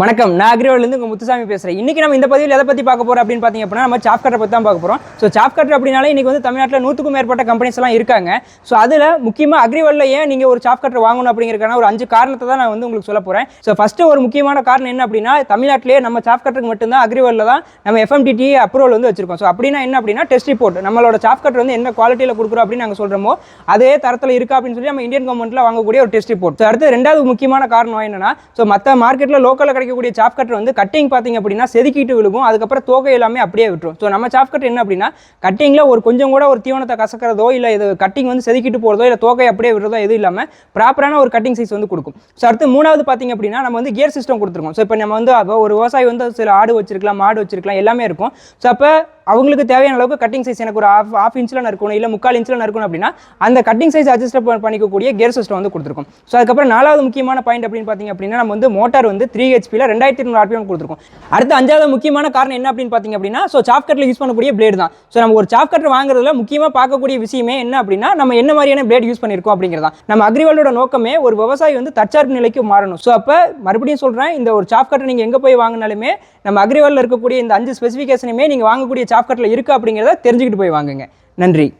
வணக்கம். நான் அக்ரிவாலேருந்து உங்கள் முத்துசாமி பேசுகிறேன் இன்றைக்கி நம்ம இந்த பதிவில் எதை பற்றி பார்க்க போகிறோம் அப்படின்னு பார்த்தீங்க அப்படின்னா நம்ம சாப் கட்டரை பற்றி தான் பார்க்க போகிறோம் ஸோ சாப் கட்டர் அப்படின்னாலே இன்றைக்கி வந்து தமிழ்நாட்டில் நூற்றுக்கும் மேற்பட்ட கம்பெனிஸ் எல்லாம் இருக்காங்க. ஸோ அதில் முக்கியமாக அக்ரிவாலில் ஏன் நீங்கள் ஒரு சாப் கட்டர் வாங்கணும் அப்படிங்கிறக்கான ஒரு அஞ்சு காரணத்தை தான் நான் வந்து உங்களுக்கு சொல்ல போகிறேன் ஸோ ஃபஸ்ட்டு ஒரு முக்கியமான காரணம் என்ன அப்படின்னா தமிழ்நாட்டிலேயே நம்ம சாப் கட்டருக்கு மட்டும்தான் அக்ரிவாலில் தான் நம்ம எஃப்எம்டிடி அப்ரூவல் வந்து வச்சிருக்கோம். ஸோ அப்படின்னா என்ன அப்படின்னா டெஸ்ட் ரிப்போர்ட் நம்மளோட சாப் கட்டர் வந்து என்ன குவாலிட்டியில் கொடுக்குறோம் அப்படின்னு நாங்கள் சொல்கிறோமோ அதே தரத்தில் இருக்கா அப்படின்னு சொல்லி நம்ம இந்தியன் கவர்மெண்ட்டில் வாங்கக்கூடிய ஒரு டெஸ்ட் ரிப்போர்ட் ஸோ அடுத்து ரெண்டாவது முக்கியமான காரணம் என்னன்னா ஸோ மற்ற மார்க்கெட்டில் லோக்கலில் கிடைக்கக்கூடிய சாப் கட்டர் வந்து கட்டிங் பார்த்தீங்க அப்படின்னா செதுக்கிட்டு விழுகும். அதுக்கப்புறம் தோகை எல்லாமே அப்படியே விட்டுரும். ஸோ நம்ம சாப் கட்டர் என்ன அப்படின்னா கட்டிங்கில் ஒரு கொஞ்சம் கூட ஒரு தீவனத்தை கசக்கிறதோ இல்லை இது கட்டிங் வந்து செதுக்கிட்டு போகிறதோ இல்லை தோகை அப்படியே விடுறதோ எதுவும் இல்லாமல் ப்ராப்பரான ஒரு கட்டிங் சைஸ் வந்து கொடுக்கும். ஸோ அடுத்து மூணாவது பார்த்தீங்க அப்படின்னா நம்ம வந்து கியர் சிஸ்டம் கொடுத்துருக்கோம். ஸோ இப்போ நம்ம வந்து ஒரு விவசாயி வந்து சில ஆடு வச்சிருக்கலாம் மாடு வச்சிருக்கலாம் எல்லாமே இருக்கும். ஸோ அப்போ அவங்களுக்கு தேவையான அளவுக்கு கட்டிங் சைஸ் எனக்கு ஒரு ஆஃப் ஆஃப் இன்ச்சில் நறுக்கணும் இல்லை முக்கால் இன்ச்சில் நறுக்கணும் அப்படின்னா அந்த கட்டிங் சைஸ் அட்ஜஸ்ட் பண்ணிக்கக்கூடிய கியர் சிஸ்டம் வந்து கொடுத்துருக்கோம். ஸோ அதுக்கப்புறம் நாலாவது முக்கியமான பாயிண்ட் அப்படின்னு பார்த்தீங்க அப்படின்னா நம்ம வந்து மோட்டார் வந்து த்ரீ ஹெச்பியில் ரெண்டாயிரத்தி நூறு ஆர்பிஎம் கொடுத்துருக்கோம். அடுத்து அஞ்சாவது முக்கியமான காரணம் என்ன அப்படின்னு பார்த்தீங்க அப்படின்னா ஸோ சாப் கட்டில் யூஸ் பண்ணக்கூடிய பிளேடு தான். ஸோ நம்ம ஒரு சாப் கட்டர் வாங்குறதுல முக்கியமாக பார்க்கக்கூடிய விஷயமே என்ன அப்படின்னா நம்ம என்ன மாதிரியான பிளேட் யூஸ் பண்ணியிருக்கோம் அப்படிங்கிறதா நம்ம அக்ரிவாலோட நோக்கமே ஒரு விவசாயி வந்து தற்சார்பு நிலைக்கு மாறணும். ஸோ அப்போ மறுபடியும் சொல்கிறேன் இந்த ஒரு சாப் கட்டர் நீங்கள் எங்கே போய் வாங்கினாலுமே நம்ம அக்ரிவாலில் இருக்கக்கூடிய இந்த அஞ்சு ஸ்பெசிஃபிகேஷனுமே நீங்கள் வாங்கக்கூடிய சாப் கட்டில் இருக்குது அப்படிங்கிறத தெரிஞ்சுக்கிட்டு போய் வாங்குங்க. நன்றி.